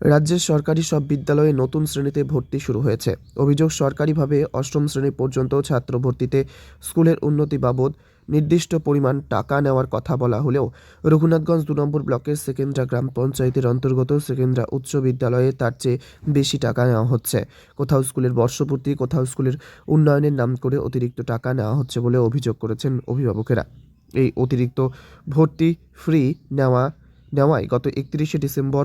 রাজ্যের সরকারি সব বিদ্যালয়ে নতুন শ্রেণীতে ভর্তি শুরু হয়েছে। অভিযোগ, সরকারিভাবে অষ্টম শ্রেণি পর্যন্ত ছাত্র ভর্তিতে স্কুলের উন্নতি বাবদ নির্দিষ্ট পরিমাণ টাকা নেওয়ার কথা বলা হলেও রঘুনাথগঞ্জ দু নম্বর ব্লকের সেকেন্দ্রা গ্রাম পঞ্চায়েতের অন্তর্গত সেকেন্দ্রা উচ্চ বিদ্যালয়ে তার চেয়ে বেশি টাকা নেওয়া হচ্ছে। কোথাও স্কুলের বর্ষপূর্তি, কোথাও স্কুলের উন্নয়নের নাম করে অতিরিক্ত টাকা নেওয়া হচ্ছে বলে অভিযোগ করেছেন অভিভাবকেরা। এই অতিরিক্ত ভর্তি ফ্রি নেওয়া, নেওয়ায় গত একত্রিশে ডিসেম্বর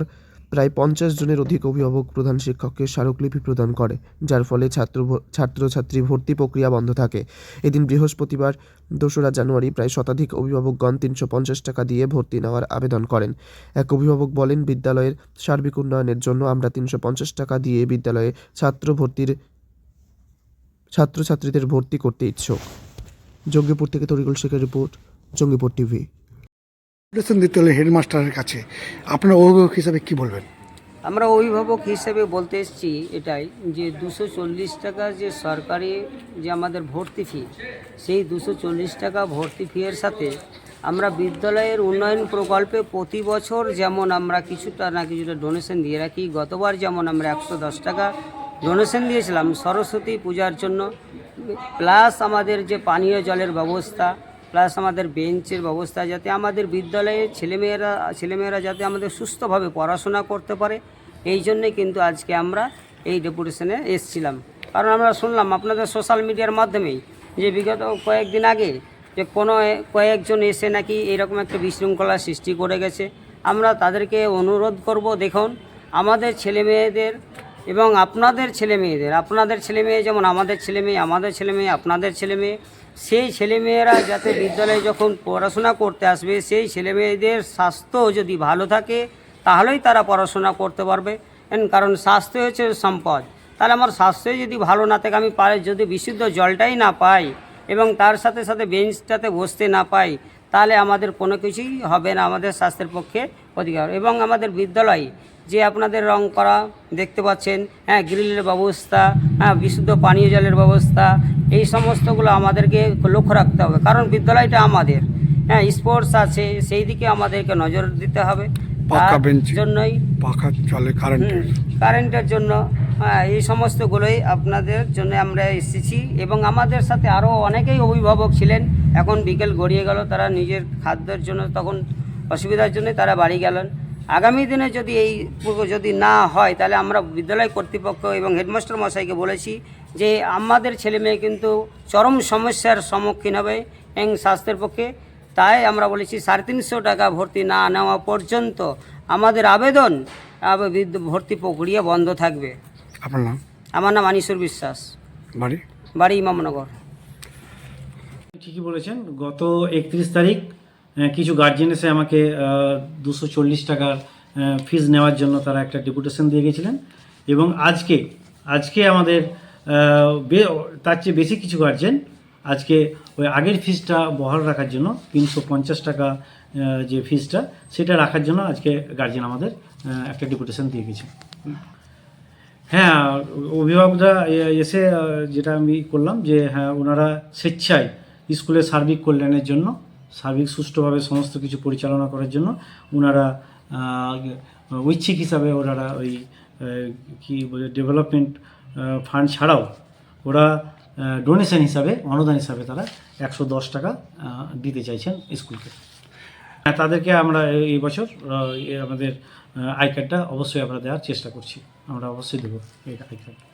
প্রায় পঞ্চাশ জনের অধিক অভিভাবক প্রধান শিক্ষককে স্মারকলিপি প্রদান করে, যার ফলে ছাত্র ছাত্রছাত্রী ভর্তি প্রক্রিয়া বন্ধ থাকে। এদিন বৃহস্পতিবার দোসরা জানুয়ারি প্রায় শতাধিক অভিভাবকগণ তিনশো পঞ্চাশ টাকা দিয়ে ভর্তি নেওয়ার আবেদন করেন। এক অভিভাবক বলেন, বিদ্যালয়ের সার্বিক উন্নয়নের জন্য আমরা তিনশো পঞ্চাশ টাকা দিয়ে বিদ্যালয়ে ছাত্র ভর্তির, ছাত্রছাত্রীদের ভর্তি করতে ইচ্ছুক। জঙ্গিপুর থেকে তরিকুল শেখের রিপোর্ট, জঙ্গিপুর টিভি। রেশন দিতে হলে হেডমাস্টারের কাছে। আপনার অভিভাবক হিসাবে কি বলবেন? আমরা অভিভাবক হিসেবে বলতে এসেছি এটাই যে দুশো চল্লিশ টাকা যে সরকারি যে আমাদের ভর্তি ফি সেই দুশো চল্লিশ টাকা ভর্তি ফিয়ের সাথে আমরা বিদ্যালয়ের উন্নয়ন প্রকল্পে প্রতি বছর যেমন আমরা কিছুটা না কিছুটা ডোনেশন দিয়ে রাখি, গতবার যেমন আমরা একশো দশ টাকা ডোনেশন দিয়েছিলাম সরস্বতী পূজার জন্য প্লাস আমাদের যে পানীয় জলের ব্যবস্থা প্লাস আমাদের বেঞ্চের ব্যবস্থা যাতে আমাদের বিদ্যালয়ে ছেলেমেয়েরা ছেলেমেয়েরা যাতে আমাদের সুস্থভাবে পড়াশোনা করতে পারে। এই জন্যে কিন্তু আজকে আমরা এই ডেপুটেশনে এসছিলাম। কারণ আমরা শুনলাম আপনাদের সোশ্যাল মিডিয়ার মাধ্যমেই যে বিগত কয়েকদিন আগে যে কোনো কয়েকজন এসে নাকি এরকম একটা বিশৃঙ্খলা সৃষ্টি করে গেছে। আমরা তাদেরকে অনুরোধ করব, দেখুন, আমাদের ছেলেমেয়েদের এবং আপনাদের ছেলে মেয়েদের, আপনাদের ছেলে মেয়ে যেমন আমাদের ছেলে মেয়ে, আমাদের ছেলে মেয়ে, আপনাদের ছেলে মেয়ে, সেই ছেলেমেয়েরা যাতে বিদ্যালয়ে যখন পড়াশোনা করতে আসবে, সেই ছেলে মেয়েদের স্বাস্থ্য যদি ভালো থাকে, তাহলেই তারা পড়াশোনা করতে পারবে। কারণ স্বাস্থ্য হচ্ছে সম্পদ। তাহলে আমার স্বাস্থ্যই যদি ভালো না থাকে, আমি পারে যদি বিশুদ্ধ জলটাই না পাই এবং তার সাথে সাথে বেঞ্চটাতে বসতে না পাই, তাহলে আমাদের কোনো কিছুই হবে না, আমাদের স্বাস্থ্যের পক্ষে অধিকার। এবং আমাদের বিদ্যালয় যে আপনাদের রং করা দেখতে পাচ্ছেন হ্যাঁ গ্রিলের ব্যবস্থা হ্যাঁ বিশুদ্ধ পানীয় জলের ব্যবস্থা এই সমস্তগুলো আমাদেরকে লক্ষ্য রাখতে হবে। কারণ বিদ্যালয়টা আমাদের। হ্যাঁ স্পোর্টস আছে সেই দিকে আমাদেরকে নজর দিতে হবে। তার জন্যই পাখা চলে কারেন্টের কারেন্টের জন্য হ্যাঁ, এই সমস্তগুলোই আপনাদের জন্য আমরা এসেছি। এবং আমাদের সাথে আরও অনেকেই অভিভাবক ছিলেন। এখন বিকেল গড়িয়ে গেল তারা নিজের খাদ্যের জন্য তখন অসুবিধার জন্য তারা বাড়ি গেলেন। আগামী দিনে যদি এই যদি না হয় তাহলে আমরা বিদ্যালয় কর্তৃপক্ষ এবং হেডমাস্টার মশাইকে বলেছি যে আমাদের ছেলে মেয়ে কিন্তু চরম সমস্যার সম্মুখীন হবে এবং স্বাস্থ্যের পক্ষে। তাই আমরা বলেছি সাড়ে তিনশো টাকা ভর্তি না নেওয়া পর্যন্ত আমাদের আবেদন আবে ভর্তি প্রক্রিয়া বন্ধ থাকবে। আপনার নাম? আমার নাম আনিসুর বিশ্বাস। বাড়ি? বাড়ি ইমামনগর। ঠিকই বলেছেন গত একত্রিশ তারিখ কিছু গার্জেন এসে আমাকে দুশো চল্লিশ টাকার ফিজ নেওয়ার জন্য তারা একটা ডেপুটেশন দিয়ে গেছিলেন। এবং আজকে আজকে আমাদের তার চেয়ে বেশি কিছু গার্জেন আজকে ওই আগের ফিজটা বহাল রাখার জন্য, তিনশো পঞ্চাশ টাকা যে ফিজটা সেটা রাখার জন্য আজকে গার্জেন আমাদের একটা ডেপুটেশন দিয়ে গেছে। হ্যাঁ অভিভাবকরা এসে যেটা আমি করলাম যে হ্যাঁ ওনারা স্বেচ্ছায় স্কুলের সার্বিক কল্যাণের জন্য সার্বিক সুষ্ঠুভাবে সমস্ত কিছু পরিচালনা করার জন্য ওনারা ঐচ্ছিক হিসাবে ওনারা ওই কি বলে, ডেভেলপমেন্ট ফান্ড ছাড়াও ওরা ডোনেশন হিসাবে, অনুদান হিসাবে তারা একশো দশ টাকা দিতে চাইছেন স্কুলকে। হ্যাঁ তাদেরকে আমরা এই- বছর আমাদের আই কার্ডটা অবশ্যই আমরা দেওয়ার চেষ্টা করছি। আমরা অবশ্যই দেবো এই আই কার্ড